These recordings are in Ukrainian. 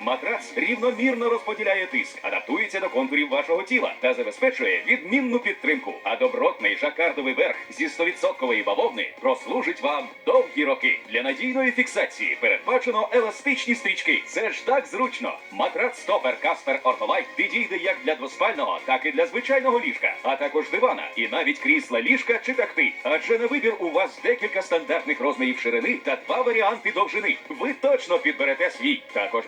матрац рівномірно розподіляє тиск, адаптується до контурів вашого тіла та забезпечує відмінну підтримку. А добротний жакардовий верх зі 100% бавовни прослужить вам довгі роки. Для надійної фіксації передбачено еластичні стрічки. Це ж так зручно. Матрац Стопер Каспер Ортолайт підійде як для двоспального, так і для звичайного ліжка, а також дивана і навіть крісла ліжка чи такти. Адже на вибір у вас декілька стандартних розмірів ширини та два варіанти довжини. Ви точно підберете свій. Також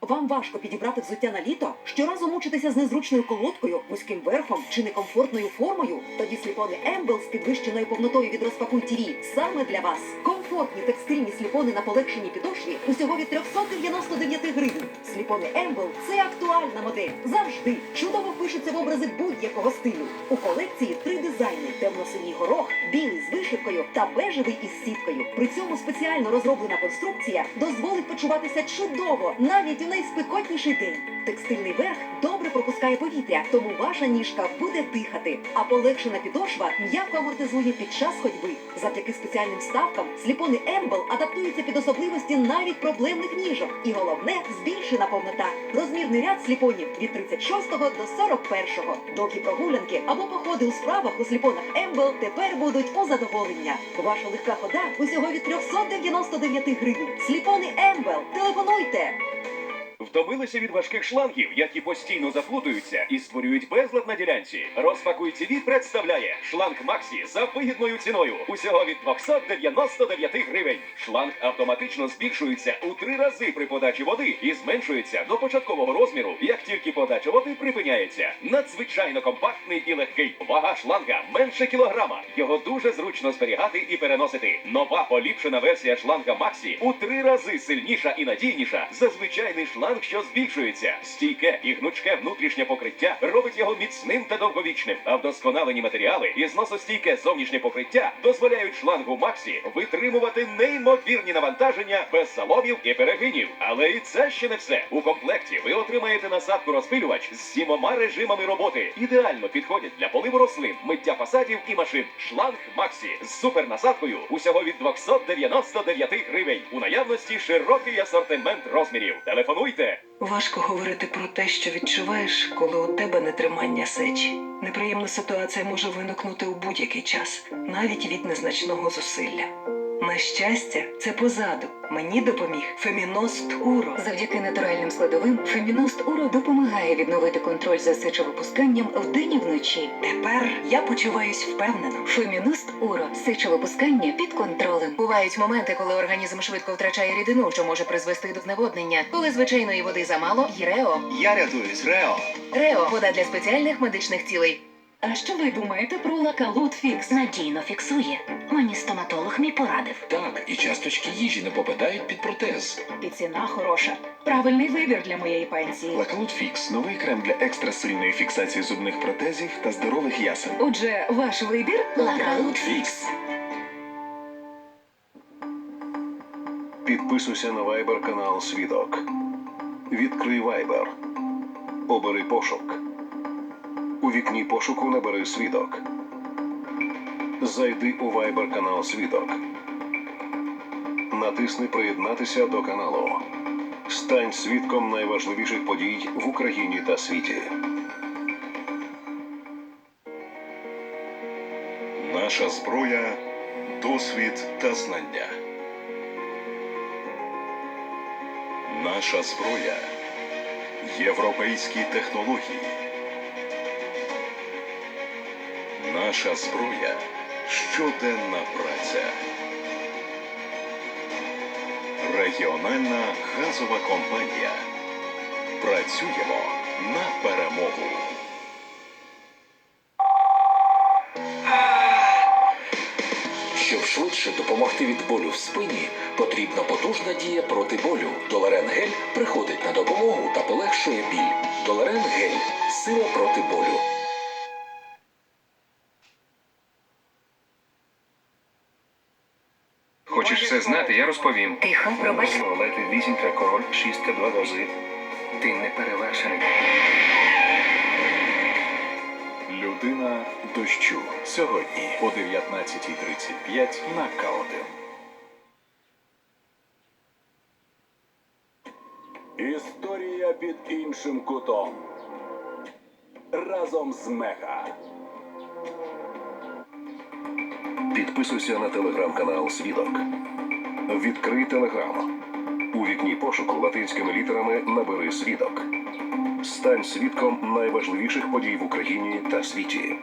Вам важко підібрати взуття на літо? Щоразу мучитися з незручною колодкою, вузьким верхом чи некомфортною формою? Тоді сліпони Ембл з підвищеною повнотою від розпакуй ТІВІ саме для вас. Комфортні текстильні сліпони на полегшеній підошві усього від 399 гривень. Сліпони Ембл – це актуальна модель. Завжди чудово впишуться в образи будь-якого стилю. У колекції три дизайни: темно-синій горох, білий з вишивкою та бежевий із сіткою. При цьому спеціально розроблена конструкція дозволить почуватися чудово навіть у найспекотніший день. Текстильний верх добре пропускає повітря, тому ваша ніжка буде дихати. А полегшена підошва м'яко амортизує під час ходьби. Завдяки спеціальним вставкам сліпони Ембл адаптуються під особливості навіть проблемних ніжок. І головне збільшена повнота. Розмірний ряд сліпонів від 36 до 41. Довгі прогулянки або походи у справах у сліпонах Ембл тепер будуть у задоволення. Ваша легка хода усього від 399 гривень. Сліпони Ембл. Телефонуйте! Втомилися від важких шлангів, які постійно заплутуються і створюють безлад на ділянці. Розпакуй ТВ представляє шланг Максі за вигідною ціною. Усього від 299 гривень. Шланг автоматично збільшується у три рази при подачі води і зменшується до початкового розміру, як тільки подача води припиняється. Надзвичайно компактний і легкий. Вага шланга менше кілограма. Його дуже зручно зберігати і переносити. Нова поліпшена версія шланга Максі у три рази сильніша і надійніша за звичайний шланг, що збільшується. Стійке і гнучке внутрішнє покриття робить його міцним та довговічним. А вдосконалені матеріали і зносостійке зовнішнє покриття дозволяють шлангу Максі витримувати неймовірні навантаження без заломів і перегинів. Але і це ще не все. У комплекті ви отримаєте насадку розпилювач з сімома режимами роботи. Ідеально підходять для поливу рослин, миття фасадів і машин. Шланг Максі з супернасадкою усього від 299 гривень. У наявності широкий асортимент розмірів. Телефонуйте. Важко говорити про те, що відчуваєш, коли у тебе нетримання сечі. Неприємна ситуація може виникнути у будь-який час, навіть від незначного зусилля. На щастя, це позаду. Мені допоміг Феміност Уро. Завдяки натуральним складовим Феміност Уро допомагає відновити контроль за сечовипусканням вдень і вночі. Тепер я почуваюсь впевнено. Феміност Уро сечовипускання під контролем. Бувають моменти, коли організм швидко втрачає рідину, що може призвести до зневоднення. Коли звичайної води замало, є Рео. Я рятуюсь, Рео. Рео вода для спеціальних медичних цілей. А що ви думаєте про лакалут фікс? Надійно фіксує. Мені стоматолог мій порадив. Так, і часточки їжі не попадають під протез. І ціна хороша. Правильний вибір для моєї пенсії. Лакалут Фікс новий крем для екстрасильної фіксації зубних протезів та здорових ясен. Отже, ваш вибір Лакалут Фікс. Підписуйся на Viber канал Свідок. Відкрий Viber. Обери пошук. У вікні пошуку набери свідок. Зайди у Viber канал Свідок. Натисни Приєднатися до каналу. Стань свідком найважливіших подій в Україні та світі. Наша зброя досвід та знання. Наша зброя європейські технології. Наша зброя щоденна праця. Регіональна газова компанія. Працюємо на перемогу. Щоб швидше допомогти від болю в спині, потрібна потужна дія проти болю. Доларен гель приходить на допомогу та полегшує біль. Доларен гель сила проти болю. Хочеш все знати, я розповім. Тихо, пробач. Рулети вісімка король, шістка два дози. Ти не перевершений. Людина дощу. Сьогодні о 19.35 на К1. Історія під іншим кутом. Разом з Мега. Підписуйся на телеграм-канал Свідок. Відкрий телеграм. У вікні пошуку латинськими літерами набери свідок. Стань свідком найважливіших подій в Україні та світі.